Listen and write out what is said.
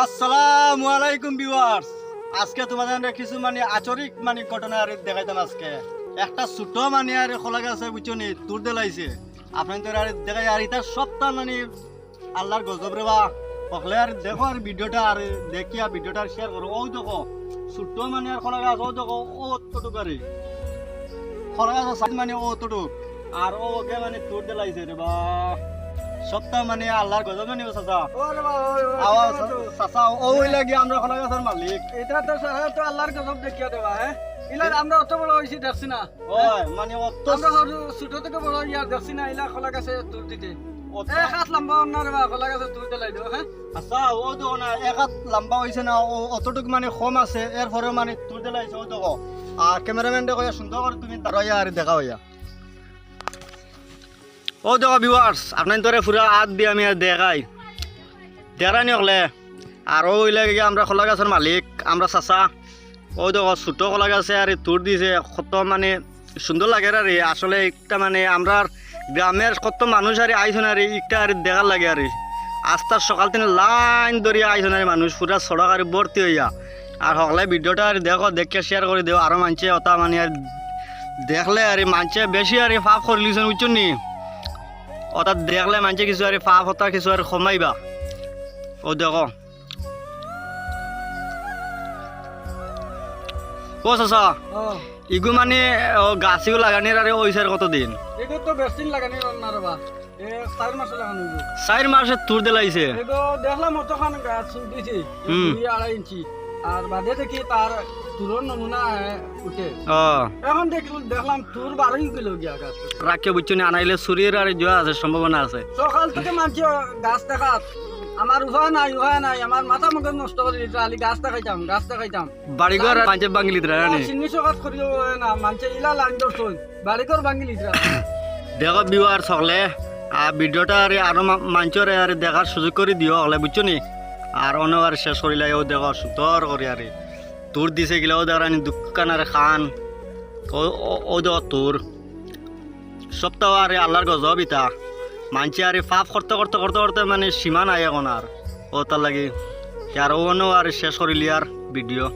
আসসালামু আলাইকুম ভিউয়ার্স। আজকে তোমাদের কিছু মানে আচরিক মানে ঘটনা আর দেখাইতাম আজকে। একটা ছোট মানে আর খোলা গেছে বুঝছ নি তোর দেলাইছে আপনাদের আর দেখাই আর এটা সপ্তাহ মানে আল্লাহর গজব রে বা। পকলে আর দেখো আর ভিডিওটা আর দেখিয়া ভিডিওটা শেয়ার করো। ওই দেখো, ছোট মানে আর খোলা গাছ ও দেখো, ও অতটুক আর খোলা গাছ মানে ও অতটুক। আর ওকে মানে তোর দেলাইছে রে বা। সপ্তাহ মানে আল্লাহর গজব জানিব চাচা। আওয়াজ চাচা ও হইলে গিয়ে আমরা খোলা গাছের মালিক? এটা তো সারা তো আল্লাহর গজব দেখিয়া দেওয়া হ্যাঁ? ইলা আমরা অত বড় হয়েছি দেখছি না ওই মানে অত আমরা ছোট থেকে বড় ইয়ার দেখছি না ইলা খোলা গাছে তোর দিতে। এক হাত লম্বা অন্যার বা খোলা গাছে তোর দিলাই দিও হ্যাঁ? আচ্ছা ও না এক হাত লম্বা হয়েছে না ও অতটুক মানে কম আছে এর মানে তোর দিলাইছে ও দেখো আর ক্যামেরাম্যান দেখো সুন্দর করে তুমি দাঁড়াইয়া আর দেখা হইয়া। ও দেখো ভিউয়ার্স আপনার তোরে পুরা হাত দিয়ে আমি দেখাই। দেখাই নি হলে আর ও হইলে গিয়ে আমরা খোলা গাছের মালিক, আমরা চাচা। ও দেখো, ছোট কলা গাছে আর তোর দিছে, কত মানে সুন্দর লাগে আর আসলে একটা মানে আমরা গ্রামের কত মানুষ আর আইসন আর একটা আর দেখার লাগে আর আস্তার সকাল থেকে লাইন ধরিয়া আইসন আর মানুষ পুরা সড়ক আর ভর্তি হইয়া আর সকলে ভিডিওটা আর দেখো, দেখে শেয়ার করে দেও আরও মানছে অতা মানে আর দেখলে আর মানছে বেশি আর ফাপ করে লিছেন নি? অর্থাৎ দেখলে মানছে কিছু আর ফাপ হতা কিছু আর কমাইবা ও দেখো। ও চাচা ইগু মানে গাছিও লাগানির আর ওইসার কতদিন এগো তো বেশদিন লাগানি অন্যার চার মাস তোর দিলাইছে। দেখলাম অতখান গাছ দিয়েছি আড়াই ইঞ্চি। আর বাদে দেখি তার তুরর নমুনা উঠে। এখন দেখল দেখলাম তুর বারোই কিলো গিয়া গাছ রাখকে বুঝছ না আনাইলে চুরির আর জোয়া আছে সম্ভাবনা আছে। সকাল থেকে মানছি গাছ দেখাত। আমার উহা নাই উহা নাই আমার মাথা মুখে নষ্ট করে দিতে আলি গাছ দেখাইতাম গাছ দেখাইতাম। বাড়িঘর বাঙ্গিলিত রানি চিনি সকাত করিও না মানছে ইলা লাইন ধরছুন বাড়িঘর লিতরা দেখো বিওয়ার সকলে আর ভিডিওটা আর আরও মাঞ্চর আর দেখার সুযোগ করে দিও হলে বুঝছ নি? আর অন্য আর শেষ করিলে ও দেখো সুন্দর করে আর। তোর দিছে গিলা, ও দেখানি দোকান আর খান। ও ও তোর। সপ্তাহ আর আল্লাহর গজব ইতা। মানছি আর ফাপ করতে করতে করতে করতে মানে সীমা নাই এখন আর। ও তার লাগে আর ও আর শেষ করিলি আর ভিডিও